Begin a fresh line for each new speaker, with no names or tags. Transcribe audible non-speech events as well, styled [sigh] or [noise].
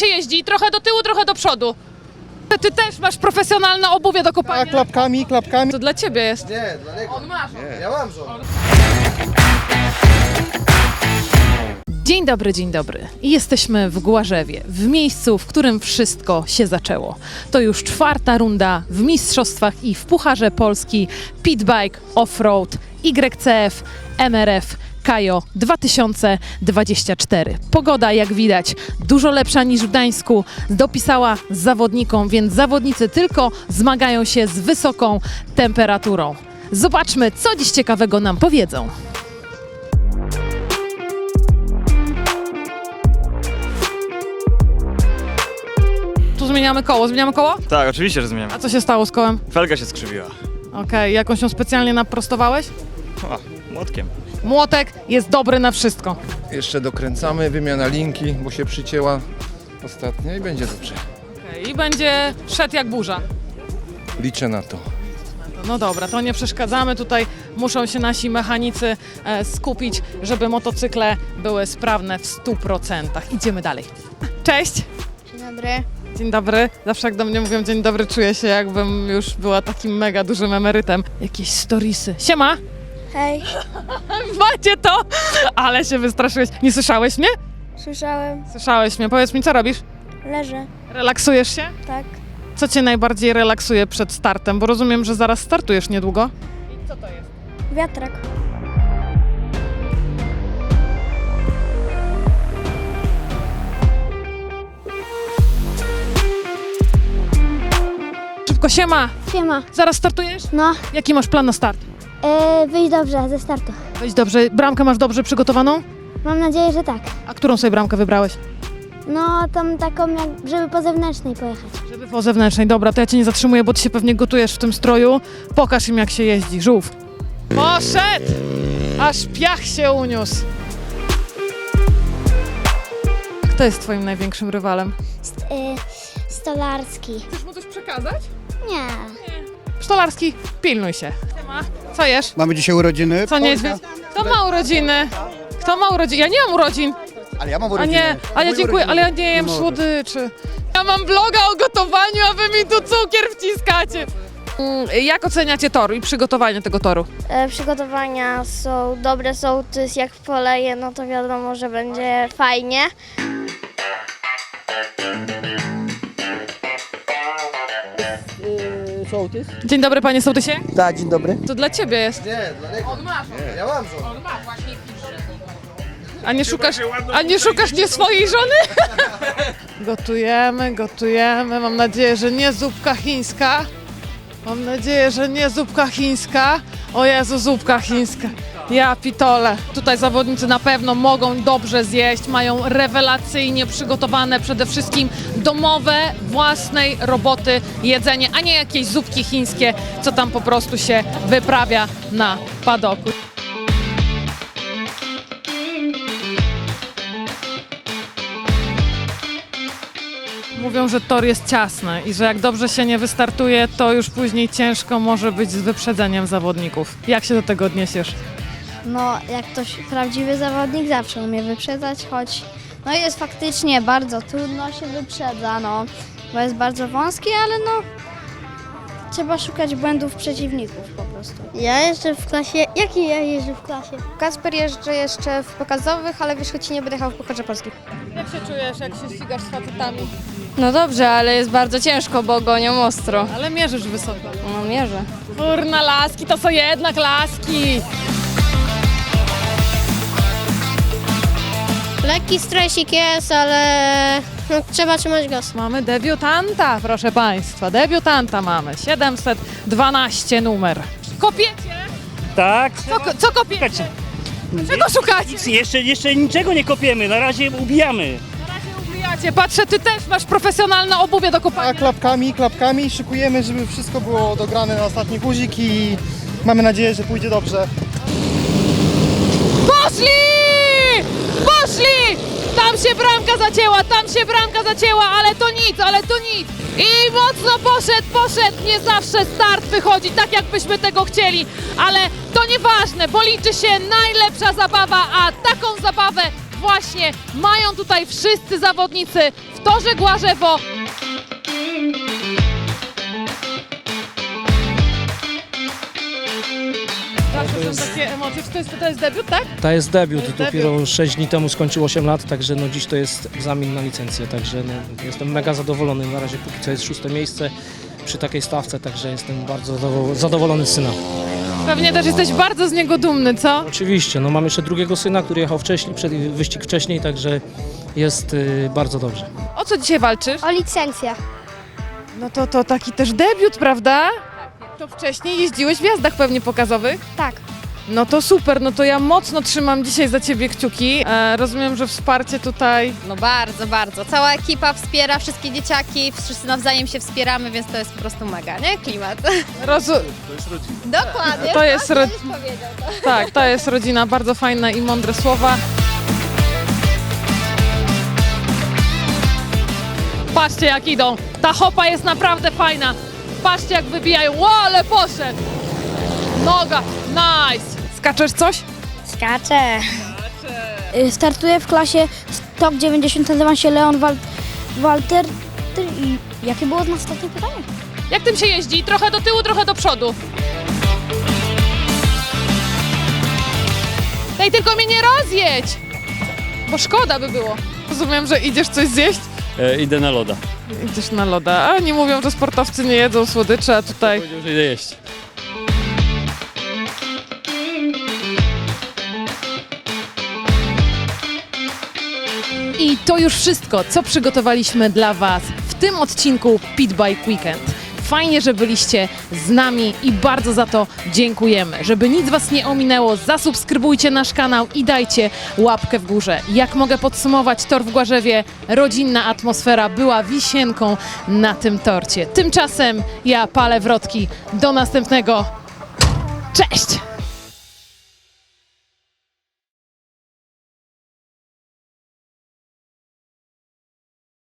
się jeździ? Trochę do tyłu, trochę do przodu. Ty też masz profesjonalne obuwie do
A
kopania.
klapkami, klapkami.
To dla ciebie jest.
Nie, dla niego.
On ma.
Ja mam żonę.
Dzień dobry, dzień dobry. Jesteśmy w Głarzewie, w miejscu, w którym wszystko się zaczęło. To już czwarta runda w Mistrzostwach i w Pucharze Polski Pitbike Offroad YCF MRF Kajo 2024. Pogoda, jak widać, dużo lepsza niż w Gdańsku. Dopisała z zawodnikom, więc zawodnicy tylko zmagają się z wysoką temperaturą. Zobaczmy, co dziś ciekawego nam powiedzą. Tu zmieniamy koło. Zmieniamy koło?
Tak, oczywiście, że zmieniamy.
A co się stało z kołem?
Felga się skrzywiła.
Okej, jakąś ją specjalnie naprostowałeś?
O, młotkiem.
Młotek jest dobry na wszystko.
Jeszcze dokręcamy, wymiana linki, bo się przycięła ostatnio i będzie dobrze.
Okej, I będzie szedł jak burza.
Liczę na to.
No dobra, to nie przeszkadzamy. Tutaj muszą się nasi mechanicy e, skupić, żeby motocykle były sprawne w 100%. Idziemy dalej. Cześć!
Dzień dobry.
Dzień dobry. Zawsze jak do mnie mówią dzień dobry, czuję się jakbym już była takim mega dużym emerytem. Jakieś storiesy. Siema!
Hej, [laughs]
Macie to! Ale się wystraszyłeś. Nie słyszałeś mnie?
słyszałem.
Słyszałeś mnie. Powiedz mi, co robisz?
Leżę,
Relaksujesz się?
tak.
Co cię najbardziej relaksuje przed startem? Bo rozumiem, że zaraz startujesz niedługo. I co to jest?
Wiatrak.
Szybko siema!
Siema.
Zaraz startujesz?
No,
Jaki masz plan na start?
E, wyjść dobrze ze startu.
Weź dobrze. Bramkę masz dobrze przygotowaną?
Mam nadzieję, że tak.
A którą sobie bramkę wybrałeś?
No, tam taką, jak, żeby po zewnętrznej pojechać.
Żeby po zewnętrznej. Dobra, to ja cię nie zatrzymuję, bo ty się pewnie gotujesz w tym stroju. Pokaż im, jak się jeździ. Żółw. Poszedł! Aż piach się uniósł. Kto jest twoim największym rywalem?
E, stolarski.
Chcesz mu coś przekazać?
Nie.
Sztolarski, pilnuj się. Co jesz?
Mamy dzisiaj urodziny.
Co niedźwiedź? Kto ma urodziny? Kto ma urodziny? Ja nie mam urodzin.
Ale ja mam
A
urodziny.
nie, a ja
Moje
dziękuję,
urodziny.
ale ja nie jem
Może.
słodyczy. Ja mam vloga o gotowaniu, a wy mi tu cukier wciskacie. Mm, Jak oceniacie tor i przygotowanie tego toru?
E, przygotowania są dobre, są, to jest jak poleje, no to wiadomo, że będzie fajnie.
Sołtys?
Dzień dobry panie sołtysie.
Tak, dzień dobry.
To dla ciebie jest.
Nie, dla niego.
On ma.
Ja mam żonę.
A nie szukasz, a nie szukasz nie swojej żony? [laughs] Gotujemy, gotujemy. Mam nadzieję, że nie zupka chińska. Mam nadzieję, że nie zupka chińska. O Jezu, zupka chińska. Ja pitole. Tutaj zawodnicy na pewno mogą dobrze zjeść. Mają rewelacyjnie przygotowane przede wszystkim domowe, własnej roboty jedzenie, a nie jakieś zupki chińskie, co tam po prostu się wyprawia na padoku. Mówią, że tor jest ciasny i że jak dobrze się nie wystartuje, to już później ciężko może być z wyprzedzeniem zawodników. Jak się do tego odniesiesz?
No, jak ktoś prawdziwy zawodnik zawsze umie wyprzedzać, choć no jest faktycznie bardzo trudno się wyprzedza, no, bo jest bardzo wąski, ale no trzeba szukać błędów przeciwników po prostu.
Ja jeszcze w klasie, jaki ja jeżdżę w klasie?
Kasper jeżdżę jeszcze w pokazowych, ale wiesz, choć nie będę jechał w Pucharze Polski.
Jak się czujesz, jak się ścigasz z facetami?
No dobrze, ale jest bardzo ciężko, bo gonią ostro.
Ale mierzysz wysoko.
No mierzę.
Kurna, laski to są jednak laski!
Lekki stresik jest, ale no, trzeba trzymać gaz.
Mamy debiutanta, proszę Państwa, debiutanta mamy. 712 numer. Kopiecie?
Tak.
Co, co kopiecie? Czego szukacie?
nic, jeszcze, jeszcze niczego nie kopiemy, na razie ubijamy.
Na razie ubijacie. Patrzę, ty też masz profesjonalne obuwie do
A
kopania.
klapkami, klapkami szykujemy, żeby wszystko było dograne na ostatni guzik i mamy nadzieję, że pójdzie dobrze.
Poszli! Poszli! Tam się bramka zacięła, tam się bramka zacięła, ale to nic, ale to nic. I mocno poszedł, poszedł. Nie zawsze start wychodzi tak, jakbyśmy tego chcieli, ale to nieważne, bo liczy się najlepsza zabawa, a taką zabawę właśnie mają tutaj wszyscy zawodnicy w w torze Głarzewo. Zawsze są takie emocje. Czy to jest, to jest debiut, tak?
To jest debiut,
To jest
dopiero 6 dni temu skończył 8 lat, także no dziś to jest egzamin na licencję, także no, jestem mega zadowolony. Na razie póki co jest szóste miejsce przy takiej stawce, także jestem bardzo zadowo- zadowolony z syna.
Pewnie też jesteś bardzo z niego dumny, co?
Oczywiście, no mam jeszcze drugiego syna, który jechał wcześniej, przed wyścig wcześniej, także jest y, bardzo dobrze.
O co dzisiaj walczysz?
O licencję.
No to, to taki też debiut, prawda? To wcześniej jeździłeś w jazdach pewnie pokazowych?
Tak.
No to super, no to ja mocno trzymam dzisiaj za ciebie kciuki. E, rozumiem, że wsparcie tutaj
No bardzo, bardzo. Cała ekipa wspiera, wszystkie dzieciaki, wszyscy nawzajem się wspieramy, więc to jest po prostu mega, nie? Klimat.
rozu...
Dokładnie.
To jest ro...
Już powiedział to.
Tak, to jest rodzina, bardzo fajne i mądre słowa. Patrzcie jak idą. Ta hopa jest naprawdę fajna. Patrzcie jak wybijają. Ło, ale poszedł. Noga, nice. Skaczesz coś?
Skaczę.
Y, Startuję w klasie top 90, nazywam się Leon Wal Walter. Ty- I jakie było ostatnie pytanie?
Jak tym się jeździ? Trochę do tyłu, trochę do przodu. Daj tylko mnie nie rozjedź! Bo szkoda by było. Rozumiem, że idziesz coś zjeść?
E, idę na loda.
Idziesz na loda. A oni mówią, że sportowcy nie jedzą słodyczy, a tutaj...
Powiedział, że idę jeść.
I to już wszystko, co przygotowaliśmy dla Was w tym odcinku Pit Bike Weekend. Fajnie, że byliście z nami i bardzo za to dziękujemy. Żeby nic Was nie ominęło, zasubskrybujcie nasz kanał i dajcie łapkę w górze. Jak mogę podsumować tor w Głarzewie? Rodzinna atmosfera była wisienką na tym torcie. Tymczasem ja palę wrotki. Do następnego. Cześć!